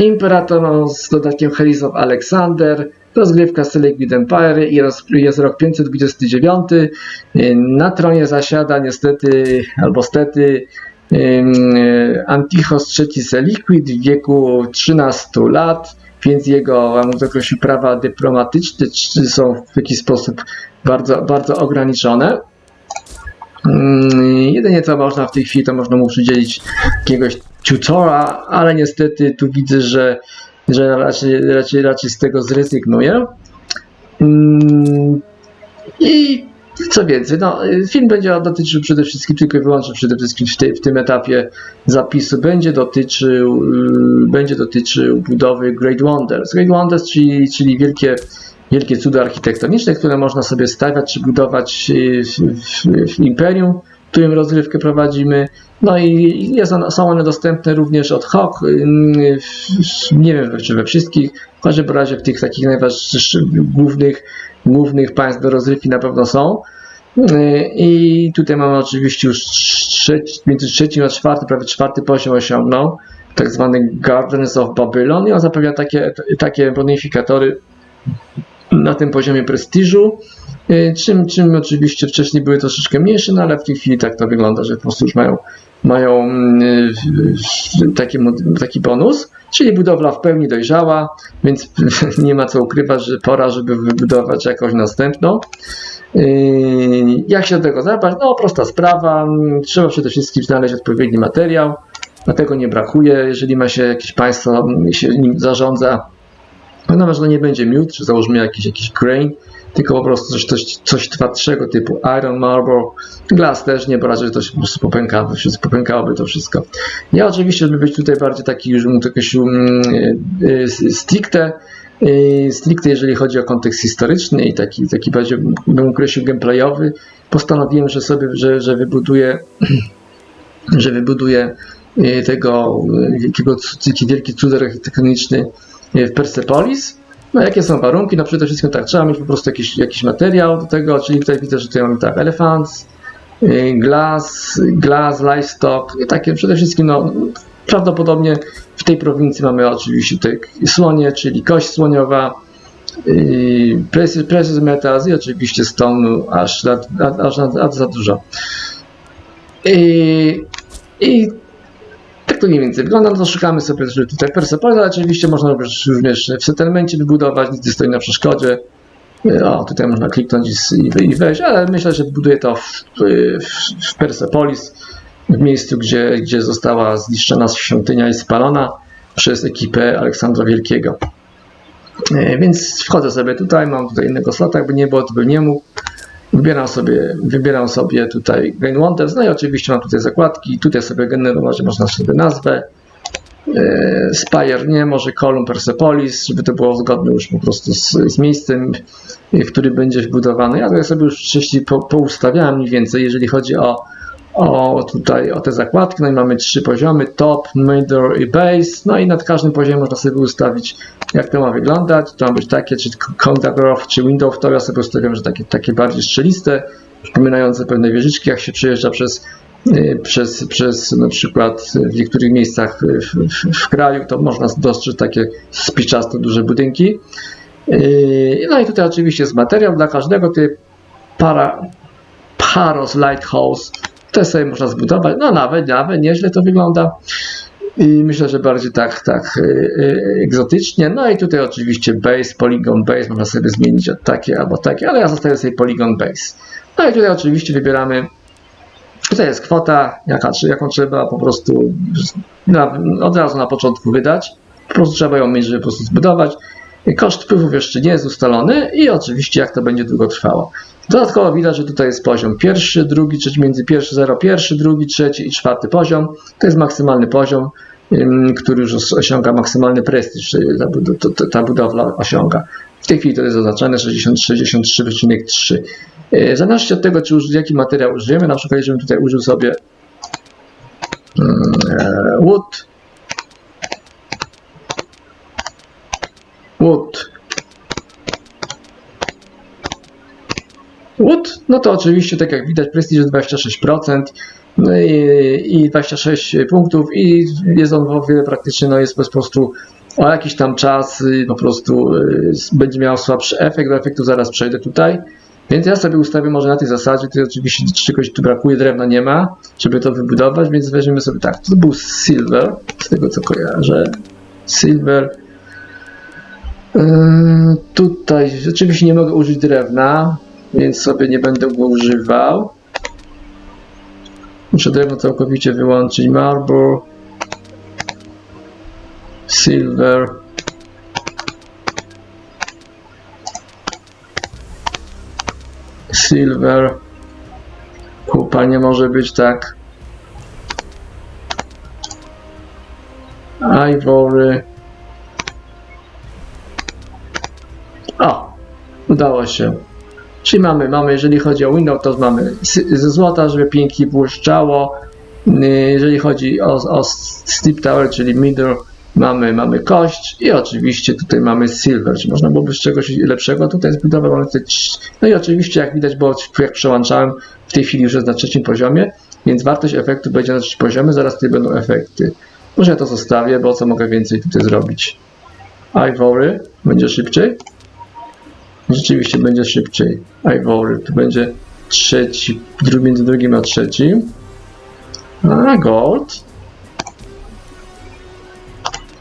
Imperator z dodatkiem Helis of Alexander, rozgrywka Select Empire i jest rok 529. Na tronie zasiada niestety, albo stety, Antichos III Seliquid w wieku 13 lat, więc jego, określił, prawa dyplomatyczne są w jakiś sposób bardzo, bardzo ograniczone. Mm, Jedynie co można w tej chwili, to można mu przydzielić jakiegoś tutora, ale niestety tu widzę, że, że raczej, raczej, raczej z tego zrezygnuje. Mm, I co więcej, no, film będzie dotyczył przede wszystkim, tylko i wyłącznie przede wszystkim w, tej, w tym etapie zapisu, będzie dotyczył, y, będzie dotyczył budowy Great Wonders. Great Wonders, czyli, czyli wielkie, wielkie cuda architektoniczne, które można sobie stawiać czy budować y, w, w, w imperium, w którym rozgrywkę prowadzimy. No i jest one, są one dostępne również od HOK, y, nie wiem czy we wszystkich, w każdym razie w tych takich najważniejszych, głównych, głównych państw do rozrywki na pewno są. Y, I tutaj mamy oczywiście już trzeci, między trzecim a czwartym, prawie czwarty poziom osiągnął, tak zwany Gardens of Babylon i on zapewnia takie, takie bonifikatory na tym poziomie prestiżu, y, czym, czym oczywiście wcześniej były troszeczkę mniejsze, no ale w tej chwili tak to wygląda, że po prostu już mają, mają w- taki, taki bonus, czyli budowla w pełni dojrzała, więc nie ma co ukrywać, że pora, żeby wybudować jakąś następną. Yy, Jak się do tego zabrać? No, prosta sprawa. Trzeba przede wszystkim znaleźć odpowiedni materiał. Dlatego nie brakuje, jeżeli ma się jakieś państwo, się nim zarządza. No, że to nie będzie miód, czy załóżmy jakiś, jakiś grain, tylko po prostu coś, coś, coś twardszego typu iron, marble, glass też nie, bo raczej to się po prostu popękałoby, popękałoby to wszystko. Ja oczywiście, żeby być tutaj bardziej taki już jakoś um, y, y, stricte, y, stricte jeżeli chodzi o kontekst historyczny i taki, taki bardziej bym określił gameplayowy, postanowiłem, że sobie, że, że wybuduję, że wybuduję tego wielkiego, wielki cudar architektoniczny w Persepolis. No jakie są warunki? No przede wszystkim tak, trzeba mieć po prostu jakiś, jakiś materiał do tego, czyli tutaj widzę, że tutaj mamy tak, elephants, y, glass, glass, livestock, i takie przede wszystkim no, prawdopodobnie w tej prowincji mamy oczywiście tutaj słonie, czyli kość słoniowa, yy, precious, precious metals i oczywiście stone aż, aż, na- aż za dużo. I, I to mniej więcej wygląda, no to szukamy sobie tutaj Persepolis, ale oczywiście można również, również w settlemencie wybudować, nic nie stoi na przeszkodzie. O, tutaj można kliknąć i, wejść, ale myślę, że buduję to w, w, w Persepolis, w miejscu, gdzie, gdzie została zniszczona świątynia i spalona przez ekipę Aleksandra Wielkiego. E, Więc wchodzę sobie tutaj, mam tutaj innego slota, jakby nie było, to bym nie mógł. Wybieram sobie, wybieram sobie tutaj Green Wonders, no i oczywiście mam tutaj zakładki, tutaj sobie generować można sobie nazwę. E, Spire nie, może Column Persepolis, żeby to było zgodne już po prostu z, z miejscem, w którym będzie wbudowany. Ja tutaj sobie już wcześniej po, poustawiałem mniej więcej, jeżeli chodzi o, o tutaj o te zakładki, no i mamy trzy poziomy, top, middle i base, no i nad każdym poziomem można sobie ustawić jak to ma wyglądać, to ma być takie, czy contact graph, czy window, to ja sobie ustawiam, że takie, takie bardziej strzeliste, przypominające pewne wieżyczki, jak się przejeżdża przez, y, przez, przez na przykład w niektórych miejscach w, w, w kraju, to można dostrzec takie spiczaste duże budynki. Yy, No i tutaj oczywiście jest materiał dla każdego, tutaj para, Paros Lighthouse, to sobie można zbudować, no nawet, nawet nieźle to wygląda. I myślę, że bardziej tak, tak yy, yy, egzotycznie. No i tutaj oczywiście base, polygon base, można sobie zmienić od takie albo takie, ale ja zostawię sobie polygon base. No i tutaj oczywiście wybieramy, tutaj jest kwota, jaka, jaką trzeba po prostu na, od razu na początku wydać. Po prostu trzeba ją mieć, żeby po prostu zbudować. Koszt wpływów jeszcze nie jest ustalony i oczywiście jak to będzie długo trwało. Dodatkowo widać, że tutaj jest poziom pierwszy, drugi, trzeci, między pierwszy, zero, pierwszy, drugi, trzeci i czwarty poziom. To jest maksymalny poziom, który już os- osiąga maksymalny prestiż, czyli ta, ta budowla osiąga. W tej chwili to jest zaznaczone 60 63,3. Yy, W zależności od tego, czy już, jaki materiał użyjemy, na przykład jeżeli tutaj użył sobie e, wood, wood, Wood, no to oczywiście, tak jak widać, prestiż 26% no i, i 26 punktów i jest on o wiele praktyczny, no jest po prostu o jakiś tam czas po prostu y, będzie miał słabszy efekt, do efektu zaraz przejdę tutaj. Więc ja sobie ustawię może na tej zasadzie, to oczywiście czegoś tu brakuje, drewna nie ma, żeby to wybudować, więc weźmiemy sobie tak, to był silver, z tego co kojarzę, silver. Yy, tutaj oczywiście nie mogę użyć drewna, więc sobie nie będę go używał. Muszę drewno całkowicie wyłączyć, marble, silver. Silver. Kupa nie może być tak. Ivory. O, udało się. Czyli mamy, mamy, jeżeli chodzi o window, to mamy ze złota, żeby pięknie błyszczało. Yy, Jeżeli chodzi o, o Steep Tower, czyli middle, mamy, mamy kość i oczywiście tutaj mamy silver, czy można byłoby z czegoś lepszego tutaj zbudować, mamy tutaj, no i oczywiście jak widać, bo jak przełączałem, w tej chwili już jest na trzecim poziomie, więc wartość efektu będzie na trzecim poziomie, zaraz tutaj będą efekty. Może ja to zostawię, bo co mogę więcej tutaj zrobić? Ivory, będzie szybciej? Rzeczywiście będzie szybciej. Ivory, tu będzie trzeci, dru- między drugim a trzecim. A, gold.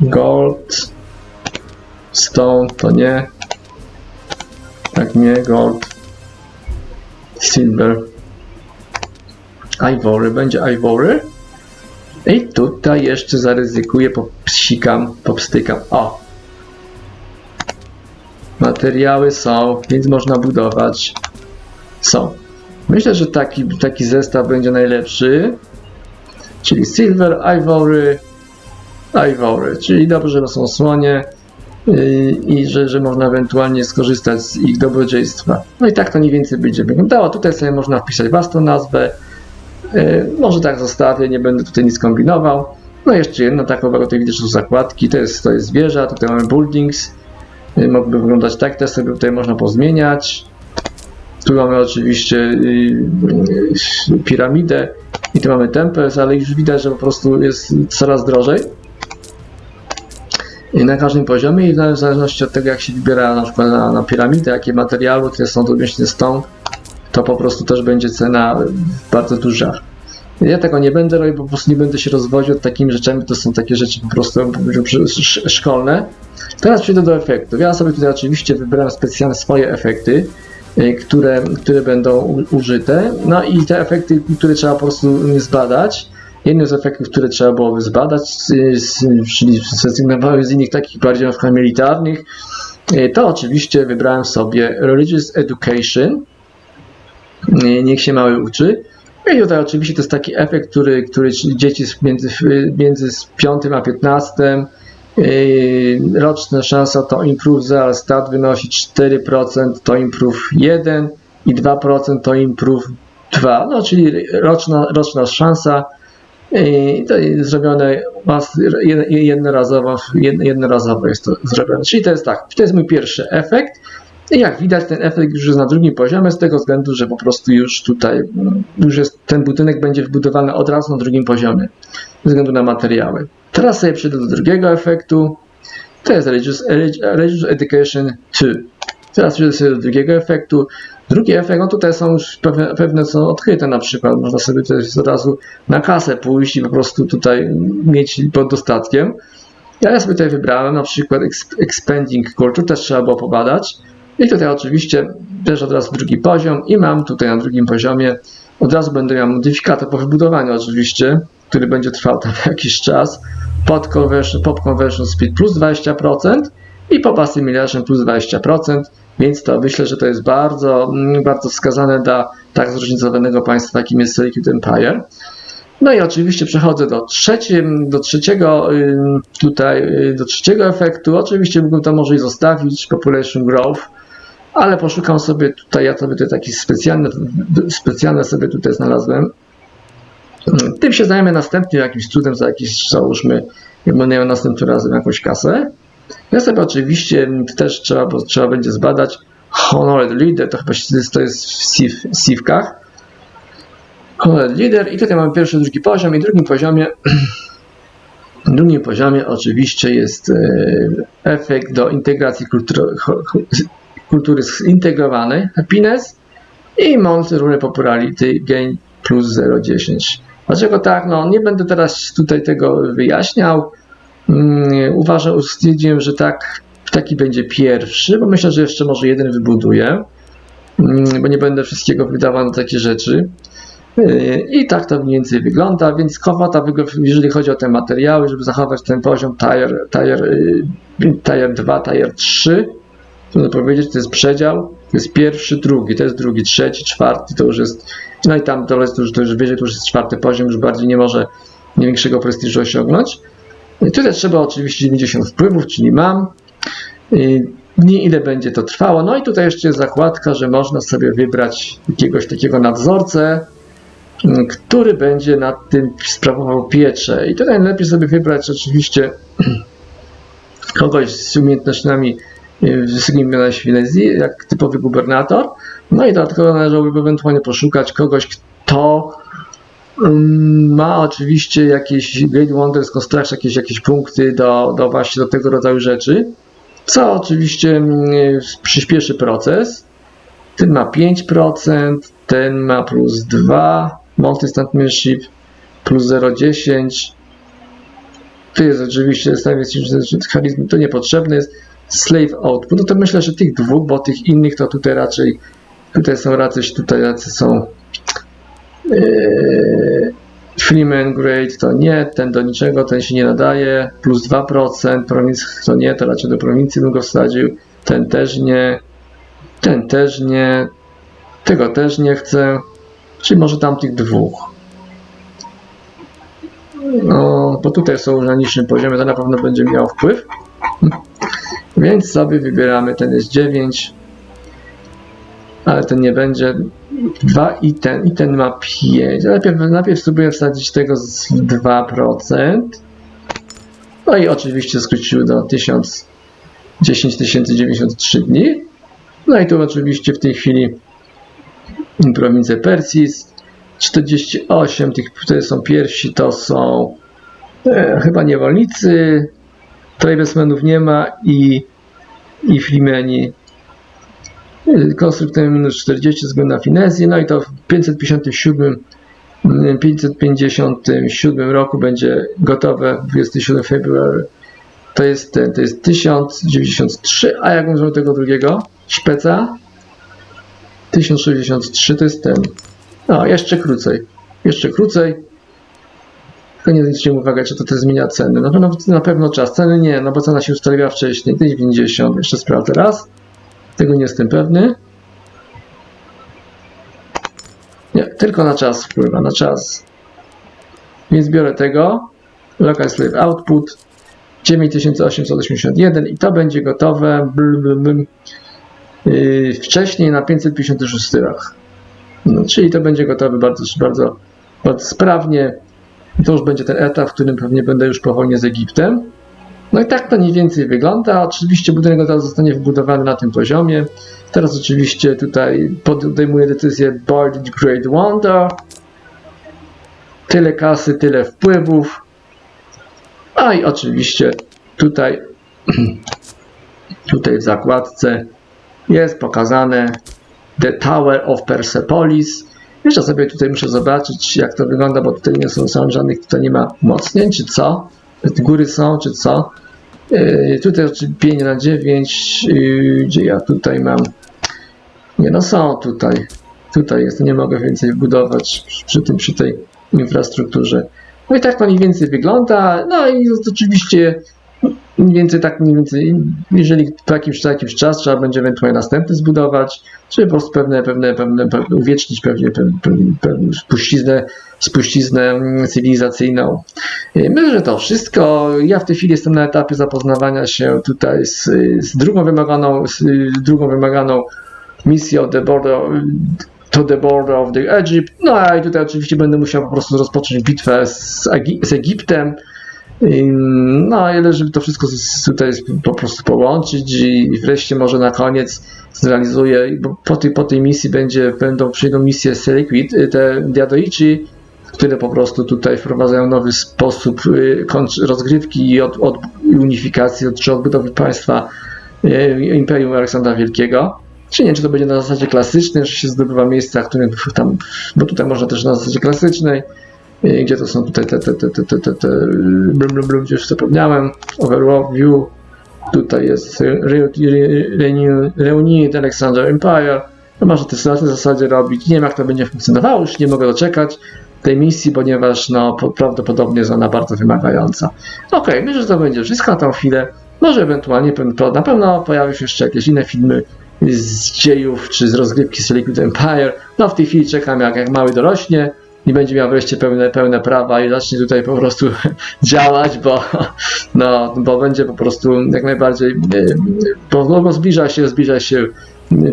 Gold. Stone to nie. Tak nie, gold. Silver. Ivory, będzie ivory. I tutaj jeszcze zaryzykuję, popsikam, popstykam. O! Materiały są, więc można budować. Są. Myślę, że taki, taki zestaw będzie najlepszy. Czyli Silver, Ivory, Ivory. Czyli dobrze, że są słonie yy, i że, że można ewentualnie skorzystać z ich dobrodziejstwa. No i tak to mniej więcej będzie wyglądało. Tutaj sobie można wpisać własną nazwę. Yy, może tak zostawię, nie będę tutaj nic kombinował. No jeszcze jedna taka uwaga, tutaj że są zakładki. To jest, to jest wieża, tutaj mamy buildings. Yy, Mogłyby wyglądać tak, te sobie tutaj można pozmieniać. Tu mamy oczywiście yy, yy, piramidę i tu mamy temples, ale już widać, że po prostu jest coraz drożej. Na każdym poziomie i w zależności od tego jak się wybiera na przykład na, na piramidę, jakie materiały, które są właśnie stąd, to po prostu też będzie cena bardzo duża. Ja tego nie będę robił, po prostu nie będę się rozwodził od takimi rzeczami, to są takie rzeczy po prostu sz- szkolne. Teraz przejdę do efektów. Ja sobie tutaj oczywiście wybrałem specjalne swoje efekty, y, które, które będą użyte. No i te efekty, które trzeba po prostu zbadać. Jednym z efektów, które trzeba byłoby zbadać, y, czyli zrezygnowały z innych takich bardziej na przykład militarnych, y, to oczywiście wybrałem sobie Religious Education. Niech się mały uczy. No I tutaj oczywiście to jest taki efekt, który, który dzieci między, między z 5 a 15 Yy, roczna szansa to improve 0, stat wynosi 4%, to improve 1 i 2% to improve 2, no czyli roczna, roczna szansa yy, to jest zrobione jednorazowo, jed- jednorazowo jest to zrobione, czyli to jest tak, to jest mój pierwszy efekt i jak widać ten efekt już jest na drugim poziomie z tego względu, że po prostu już tutaj mm, już jest, ten budynek będzie wbudowany od razu na drugim poziomie ze względu na materiały. Teraz sobie przejdę do drugiego efektu. To jest Religious, Education 2. Teraz przejdę sobie do drugiego efektu. Drugi efekt, no tutaj są już pewne, pewne są odkryte na przykład. Można sobie też od razu na kasę pójść i po prostu tutaj mieć pod dostatkiem. Ja sobie tutaj wybrałem na przykład Ex- Expanding Culture, też trzeba było pobadać. I tutaj oczywiście też od razu drugi poziom i mam tutaj na drugim poziomie od razu będę miał modyfikator po wybudowaniu oczywiście, który będzie trwał tam jakiś czas. Pod conversion, pop conversion speed plus 20% i pop assimilation plus 20%, więc to myślę, że to jest bardzo, mm, bardzo wskazane dla tak zróżnicowanego państwa, jakim jest Liquid Empire. No i oczywiście przechodzę do, trzecim, do trzeciego tutaj, y, do trzeciego efektu. Oczywiście mógłbym to może i zostawić, population growth, ale poszukam sobie tutaj, ja sobie tutaj taki specjalny, specjalne sobie tutaj znalazłem. Tym się zajmę następnie jakimś cudem za jakiś, załóżmy, jak miał następnym razem jakąś kasę. Ja sobie oczywiście też trzeba, bo trzeba będzie zbadać Honored Leader, to chyba to jest w Civ- Civkach. Honored Leader i tutaj mamy pierwszy, drugi poziom i drugim poziomie W drugim poziomie oczywiście jest e, efekt do integracji cho- kultury zintegrowanej, happiness i Monty Rule Popularity Gain plus 0,10. Dlaczego tak? No nie będę teraz tutaj tego wyjaśniał. Mm, Uważam, stwierdziłem, że tak, taki będzie pierwszy, bo myślę, że jeszcze może jeden wybuduję, mm, bo nie będę wszystkiego wydawał na takie rzeczy. Yy, I tak to mniej więcej wygląda, więc wygl- jeżeli chodzi o te materiały, żeby zachować ten poziom tier, tier, yy, tier 2, tier 3, trudno powiedzieć, to jest przedział, to jest pierwszy, drugi, to jest drugi, trzeci, czwarty, to już jest, no i tam to jest, już, to już wyżej, to już jest czwarty poziom, już bardziej nie może nie większego prestiżu osiągnąć. I tutaj trzeba oczywiście 90 wpływów, czyli mam. I dni, ile będzie to trwało. No i tutaj jeszcze jest zakładka, że można sobie wybrać jakiegoś takiego nadzorcę, m, który będzie nad tym sprawował pieczę. I tutaj najlepiej sobie wybrać oczywiście kogoś z umiejętnościami wysokimi na Świlezji, jak typowy gubernator. No i dodatkowo należałoby ewentualnie poszukać kogoś, kto mm, ma oczywiście jakieś Great Wonders Construction, jakieś, jakieś punkty do, do właśnie do tego rodzaju rzeczy, co oczywiście mm, przyspieszy proces. Ten ma 5%, ten ma plus 2, Multi-Statementship plus 0,10. Tu jest oczywiście stawiec charyzmy, to niepotrzebne jest. Slave Output, no to myślę, że tych dwóch, bo tych innych to tutaj raczej, tutaj są raczej, tutaj raczej są Eee, Freeman Grade to nie, ten do niczego, ten się nie nadaje, plus 2%, prowinc to nie, to raczej do prowincji bym go wsadził, ten też nie, ten też nie, tego też nie chcę, czyli może tamtych dwóch. No, bo tutaj są na niższym poziomie, to na pewno będzie miało wpływ. Więc sobie wybieramy, ten jest 9, ale ten nie będzie 2 i ten, i ten ma 5. Najpierw, najpierw spróbuję wsadzić tego z 2%. No i oczywiście skróciły do 1000, 10 093 dni. No i tu oczywiście w tej chwili prowincje Persis. 48 tych, które są pierwsi, to są e, chyba niewolnicy, tradesmenów nie ma i, i Flimeni konstruktem minus 40 ze względu na finezję, no i to w 557, 557 roku będzie gotowe 27 february. To jest ten, to jest 1093, a jak mówimy tego drugiego szpeca 1063 to jest ten. No, jeszcze krócej. Jeszcze krócej. Tylko nie zwróćcie uwagę, czy to też zmienia ceny. Na pewno, na pewno czas. Ceny nie, no bo cena się ustaliła wcześniej. 50. Jeszcze sprawdzę raz. Tego nie jestem pewny. Nie, tylko na czas wpływa, na czas. Więc biorę tego. Local Slave Output 9881 i to będzie gotowe bl, bl, bl, yy, wcześniej na 556 rach. No, czyli to będzie gotowe bardzo, bardzo, bardzo sprawnie. To już będzie ten etap, w którym pewnie będę już po wojnie z Egiptem. No i tak to mniej więcej wygląda. Oczywiście budynek teraz zostanie wybudowany na tym poziomie. Teraz oczywiście tutaj podejmuję decyzję Bold Great Wonder. Tyle kasy, tyle wpływów. A i oczywiście tutaj, tutaj w zakładce jest pokazane The Tower of Persepolis. Jeszcze sobie tutaj muszę zobaczyć jak to wygląda, bo tutaj nie są, są żadnych, tutaj nie ma mocnień, czy co? Góry są, czy co? Yy, tutaj oczywiście 5 na 9, yy, gdzie ja tutaj mam. Nie no są tutaj. Tutaj jest, nie mogę więcej budować przy tym, przy tej infrastrukturze. No i tak to mniej więcej wygląda. No i oczywiście mniej więcej tak mniej więcej, jeżeli po jakimś, co jakiś czas trzeba będzie ewentualnie następny zbudować, żeby po prostu pewne, pewne, pewne, pewne uwiecznić pewnie pewne, pewne, spuściznę, spuściznę mm, cywilizacyjną. Yy, Myślę, że to wszystko. Ja w tej chwili jestem na etapie zapoznawania się tutaj z, z drugą wymaganą, z drugą wymaganą misją The Border, to the border of the Egypt. No i tutaj oczywiście będę musiał po prostu rozpocząć bitwę z, Egi- z Egiptem. No, ale żeby to wszystko tutaj po prostu połączyć i wreszcie może na koniec zrealizuję, bo po tej, po tej misji będzie, będą, przyjdą misje Seliquid, y, te Diadoichi, które po prostu tutaj wprowadzają nowy sposób y, rozgrywki i od, od unifikacji, od, czy odbudowy państwa y, Imperium Aleksandra Wielkiego. Czy nie, czy to będzie na zasadzie klasycznej, że się zdobywa miejsca, które tam, bo tutaj można też na zasadzie klasycznej, gdzie to są tutaj te, te, te, te, te, te, te blum, blum, blum, już zapomniałem, overview, tutaj jest Reunited Alexander Empire, to można też na tej zasadzie robić, nie wiem jak to będzie funkcjonowało, już nie mogę doczekać tej misji, ponieważ no, po- prawdopodobnie jest ona bardzo wymagająca. Okej, myślę, że to będzie wszystko na tą chwilę, może ewentualnie na pewno pojawią się jeszcze jakieś inne filmy z dziejów, czy z rozgrywki z Liquid Empire, no w tej chwili czekam jak, jak mały dorośnie, i będzie miał wreszcie pełne, pełne prawa i zacznie tutaj po prostu działać, bo, no, bo będzie po prostu jak najbardziej, bo, no, bo zbliża się, zbliża się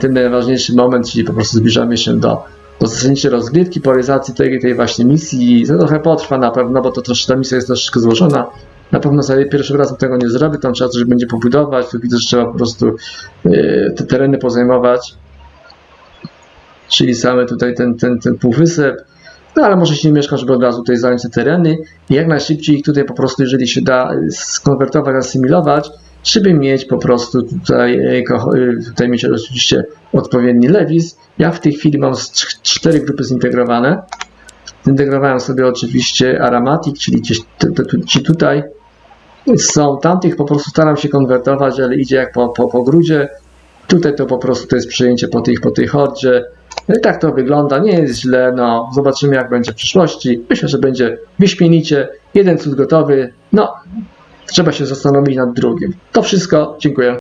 ten najważniejszy moment, czyli po prostu zbliżamy się do, do zasadniczej rozgrywki, po tej, tej właśnie misji. To trochę potrwa na pewno, bo to trosz, ta misja jest troszeczkę złożona. Na pewno sobie pierwszym razem tego nie zrobię, tam trzeba coś będzie pobudować, tu widzę, że trzeba po prostu y, te tereny pozajmować, czyli same tutaj ten, ten, ten półwysep. No ale może się nie mieszka, żeby od razu tutaj zająć te tereny i jak najszybciej ich tutaj po prostu, jeżeli się da skonwertować, asymilować, żeby mieć po prostu tutaj, ko- e, tutaj mieć oczywiście odpowiedni lewis. Ja w tej chwili mam cztery grupy zintegrowane. Zintegrowałem sobie oczywiście Aramatic, czyli tu- ci tutaj są. Tamtych po prostu staram się konwertować, ale idzie jak po, po, po grudzie. Tutaj to po prostu to jest przejęcie po tej, po tej hordzie. No i tak to wygląda, nie jest źle, no zobaczymy jak będzie w przyszłości. Myślę, że będzie wyśmienicie, jeden cud gotowy, no trzeba się zastanowić nad drugim. To wszystko, dziękuję.